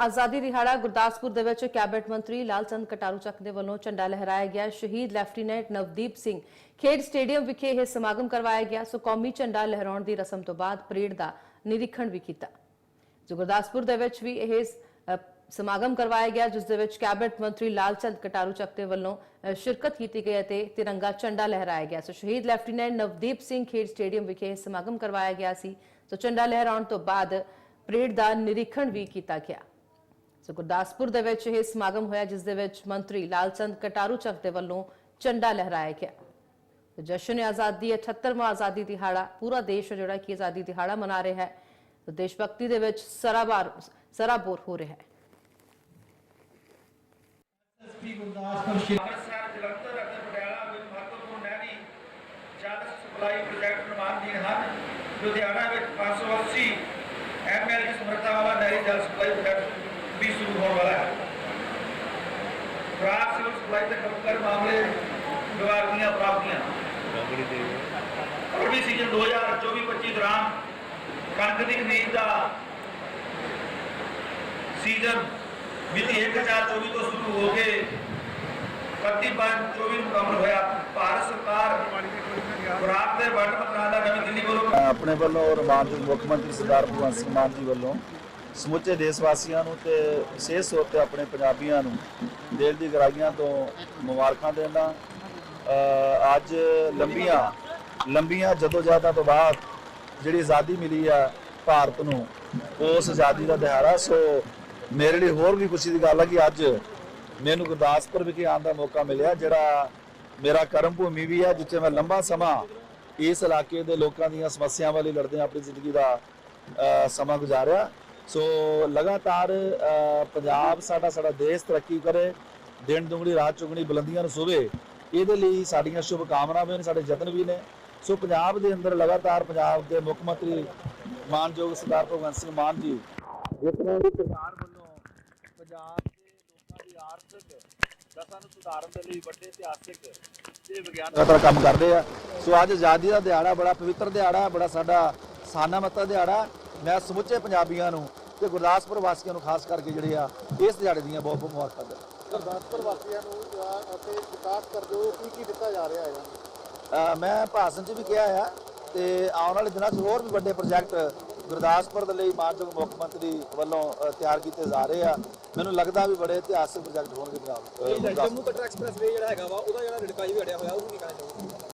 ਆਜ਼ਾਦੀ ਦਿਹਾੜਾ ਗੁਰਦਾਸਪੁਰ ਦੇ ਵਿੱਚ ਕੈਬਨਿਟ ਮੰਤਰੀ ਲਾਲਚੰਦ ਕਟਾਰੂ ਚੱਕ ਦੇ ਵੱਲੋਂ ਝੰਡਾ ਲਹਿਰਾਇਆ ਗਿਆ। ਸ਼ਹੀਦ ਲੈਫਟੀਨੈਂਟ ਨਵਦੀਪ ਸਿੰਘ ਖੇਡ ਸਟੇਡੀਅਮ ਵਿਖੇ ਇਹ ਸਮਾਗਮ ਕਰਵਾਇਆ ਗਿਆ। ਸੋ ਕੌਮੀ ਝੰਡਾ ਲਹਿਰਾਉਣ ਦੀ ਰਸਮ ਤੋਂ ਬਾਅਦ ਪਰੇਡ ਦਾ ਨਿਰੀਖਣ ਵੀ ਕੀਤਾ। ਜੋ ਗੁਰਦਾਸਪੁਰ ਦੇ ਵਿੱਚ ਵੀ ਇਹ ਸਮਾਗਮ ਕਰਵਾਇਆ ਗਿਆ, ਜਿਸ ਦੇ ਵਿੱਚ ਕੈਬਨਿਟ ਮੰਤਰੀ ਲਾਲਚੰਦ ਕਟਾਰੂ ਚੱਕ ਦੇ ਵੱਲੋਂ ਸ਼ਿਰਕਤ ਕੀਤੀ ਗਈ ਅਤੇ ਤਿਰੰਗਾ ਝੰਡਾ ਲਹਿਰਾਇਆ ਗਿਆ। ਸੋ ਸ਼ਹੀਦ ਲੈਫਟੀਨੈਂਟ ਨਵਦੀਪ ਸਿੰਘ ਖੇਡ ਸਟੇਡੀਅਮ ਵਿਖੇ ਇਹ ਸਮਾਗਮ ਕਰਵਾਇਆ ਗਿਆ ਸੀ। ਸੋ ਝੰਡਾ ਲਹਿਰਾਉਣ ਤੋਂ ਬਾਅਦ ਪਰੇਡ ਦਾ ਨਿਰੀਖਣ ਵੀ ਕੀਤਾ ਗਿਆ। ਸੋ ਗੁਰਦਾਸਪੁਰ ਦੇ ਵਿੱਚ ਇਹ ਸਮਾਗਮ ਹੋਇਆ ਜਿਸ ਦੇ ਵਿੱਚ ਮੰਤਰੀ ਲਾਲਚੰਦ ਕਟਾਰੂ ਚੱਕ ਦੇ ਵੱਲੋਂ ਝੰਡਾ ਲਹਿਰਾਇਆ ਗਿਆ। ਤੇ ਜਸ਼ਨ ਆਜ਼ਾਦੀ 78ਵਾਂ ਆਜ਼ਾਦੀ ਦਿਹਾੜਾ ਪੂਰਾ ਦੇਸ਼ ਜਿਹੜਾ ਕਿ ਆਜ਼ਾਦੀ ਦਿਹਾੜਾ ਮਨਾ ਰਿਹਾ ਹੈ। ਤੇ ਦੇਸ਼ ਭਗਤੀ ਦੇ ਵਿੱਚ ਸਰਾਬਾਰ ਸਰਾਬੋਰ ਹੋ ਰਿਹਾ ਹੈ। ਐਸਪੀ ਗੁਰਦਾਸਪੁਰ ਸ਼੍ਰੀ ਅੰਮ੍ਰਿਤਸਰ ਜਲੰਧਰ ਅਤੇ ਪਟਿਆਲਾ ਵਿੱਚ ਮਹੱਤਵਪੂਰਨ ਨਹਿਰੀ ਜਲ ਸਪਲਾਈ ਪ੍ਰੋਜੈਕਟ ਨਿਰਮਾਣਧੀਨ ਹਨ। ਲੁਧਿਆਣਾ ਵਿੱਚ 580 ਐਮਐਲ ਦੀ ਸਮਰੱਥਾ ਵਾਲਾ ਨਹਿਰੀ ਜਲ ਸਪਲਾਈ ਪ੍ਰੋਜੈਕਟ ਵੀ ਸ਼ੁਰੂ ਹੋਣ ਵਾਲਾ ਹੈ ਖੁਰਾਕ ਸਿਵਲ ਸਪਲਾਈ ਤੇ ਖਪਤਕਾਰ ਮਾਮਲੇ ਵਿਭਾਗ ਦੀਆਂ ਪ੍ਰਾਪਤੀਆਂ। ਰਬੀ ਸੀਜ਼ਨ 2024-25 ਦੌਰਾਨ ਕਣਕ ਦੀ ਖਰੀਦ ਦਾ ਸੀਜ਼ਨ ਮਿਤੀ 1024 ਤੋਂ ਸ਼ੁਰੂ ਹੋ ਕੇ 25/24 ਨੂੰ ਮੁਕੰਮਲ ਹੋਇਆ। ਭਾਰਤ ਸਰਕਾਰ ਖੁਰਾਕ ਦੇ ਵੰਡ ਮੰਤਰਾਲਾ ਨਵੀਂ ਦਿੱਲੀ ਵੱਲੋਂ ਆਪਣੇ ਵੱਲੋਂ ਔਰ ਮਾਨਯੋਗ ਮੁੱਖ ਮੰਤਰੀ ਸਰਦਾਰ ਭਗਵੰਤ ਸਿੰਘ ਮਾਨ ਜੀ ਵੱਲੋਂ ਸਮੁੱਚੇ ਦੇਸ਼ ਵਾਸੀਆਂ ਨੂੰ ਤੇ ਵਿਸ਼ੇਸ਼ ਤੌਰ ਤੇ ਆਪਣੇ ਪੰਜਾਬੀਆਂ ਨੂੰ ਦਿਲ ਦੀ ਗਰਾਈਆਂ ਤੋਂ ਮੁਬਾਰਕਾਂ ਦਿੰਦਾ। ਅੱਜ ਲੰਬੀਆਂ ਲੰਬੀਆਂ ਜਦੋਜਹਿਦਾਂ ਤੋਂ ਬਾਅਦ ਜਿਹੜੀ ਆਜ਼ਾਦੀ ਮਿਲੀ ਆ ਭਾਰਤ ਨੂੰ, ਉਸ ਆਜ਼ਾਦੀ ਦਾ ਦਿਹਾੜਾ ਸੋ ਮੇਰੇ ਲਈ ਹੋਰ ਵੀ ਖੁਸ਼ੀ ਦੀ ਗੱਲ ਹੈ ਕਿ ਅੱਜ ਮੈਨੂੰ ਗੁਰਦਾਸਪੁਰ ਵਿਖੇ ਆਉਣ ਦਾ ਮੌਕਾ ਮਿਲਿਆ, ਜਿਹੜਾ ਮੇਰਾ ਕਰਮ ਭੂਮੀ ਵੀ ਹੈ ਜਿੱਥੇ ਮੈਂ ਲੰਬਾ ਸਮਾਂ ਇਸ ਇਲਾਕੇ ਦੇ ਲੋਕਾਂ ਦੀਆਂ ਸਮੱਸਿਆਵਾਂ ਲਈ ਲੜਦੇ ਆਪਣੀ ਜ਼ਿੰਦਗੀ ਦਾ ਸਮਾਂ ਗੁਜ਼ਾਰਿਆ। ਸੋ ਲਗਾਤਾਰ ਪੰਜਾਬ ਸਾਡਾ ਸਾਡਾ ਦੇਸ਼ ਤਰੱਕੀ ਕਰੇ ਦਿਨ ਦੁਗਣੀ ਰਾਤ ਚੁਗਣੀ ਬੁਲੰਦੀਆਂ ਨੂੰ ਸੁਵੇ ਇਹਦੇ ਲਈ ਸਾਡੀਆਂ ਸ਼ੁਭ ਕਾਮਨਾਵਾਂ ਨੇ ਸਾਡੇ ਯਤਨ ਵੀ ਨੇ। ਸੋ ਪੰਜਾਬ ਦੇ ਅੰਦਰ ਲਗਾਤਾਰ ਪੰਜਾਬ ਦੇ ਮੁੱਖ ਮੰਤਰੀ ਮਾਨਯੋਗ ਸਰਦਾਰ ਭਗਵੰਤ ਸਿੰਘ ਮਾਨ ਜੀ ਤਰ੍ਹਾਂ ਦੀ ਸਰਕਾਰ ਵੱਲੋਂ ਪੰਜਾਬ ਦੇ ਲੋਕਾਂ ਦੀ ਆਰਥਿਕ ਦਸ਼ਾ ਨੂੰ ਸੁਧਾਰਨ ਦੇ ਲਈ ਵੱਡੇ ਇਤਿਹਾਸਿਕ ਤੇ ਵਿਗਿਆਨਕ ਲਗਾਤਾਰ ਕੰਮ ਕਰਦੇ ਆ। ਸੋ ਅੱਜ ਆਜ਼ਾਦੀ ਦਾ ਦਿਹਾੜਾ ਬੜਾ ਪਵਿੱਤਰ ਦਿਹਾੜਾ ਬੜਾ ਸਾਡਾ ਸਾਨਾਮਤਾ ਦਿਹਾੜਾ। ਮੈਂ ਸਮੁੱਚੇ ਪੰਜਾਬੀਆਂ ਨੂੰ ਤੇ ਗੁਰਦਾਸਪੁਰ ਵਾਸੀਆਂ ਨੂੰ ਖਾਸ ਕਰਕੇ ਜਿਹੜੇ ਆ ਇਸ ਦਿਹਾੜੇ ਦੀਆਂ ਬਹੁਤ ਬਹੁਤ ਮੁਬਾਰਕਾਂ ਦਿੰਦਾ। ਗੁਰਦਾਸਪੁਰ ਵਾਸੀਆਂ ਨੂੰ ਅਤੇ ਵਿਕਾਸ ਕਰਦੇ ਹੋ ਕੀ ਕੀ ਦਿੱਤਾ ਜਾ ਰਿਹਾ ਹੈ ਮੈਂ ਭਾਸ਼ਣ 'ਚ ਵੀ ਕਿਹਾ ਆ ਤੇ ਆਉਣ ਵਾਲੇ ਦਿਨਾਂ 'ਚ ਹੋਰ ਵੀ ਵੱਡੇ ਪ੍ਰੋਜੈਕਟ ਗੁਰਦਾਸਪੁਰ ਦੇ ਲਈ ਮਾਨਯੋਗ ਮੁੱਖ ਮੰਤਰੀ ਵੱਲੋਂ ਤਿਆਰ ਕੀਤੇ ਜਾ ਰਹੇ ਆ। ਮੈਨੂੰ ਲੱਗਦਾ ਵੀ ਬੜੇ ਇਤਿਹਾਸਕ ਪ੍ਰੋਜੈਕਟ ਹੋਣਗੇ ਕਟਰਾ ਵੇ ਜਿਹੜਾ ਹੈਗਾ ਵਾ ਉਹਦਾ ਜਿਹੜਾ ਰਿੜਕਾਈ ਵੀ ਅੜਿਆ ਹੋਇਆ ਉਹ ਕੀ ਕਹਿਣਾ ਚਾਹੋਗੇ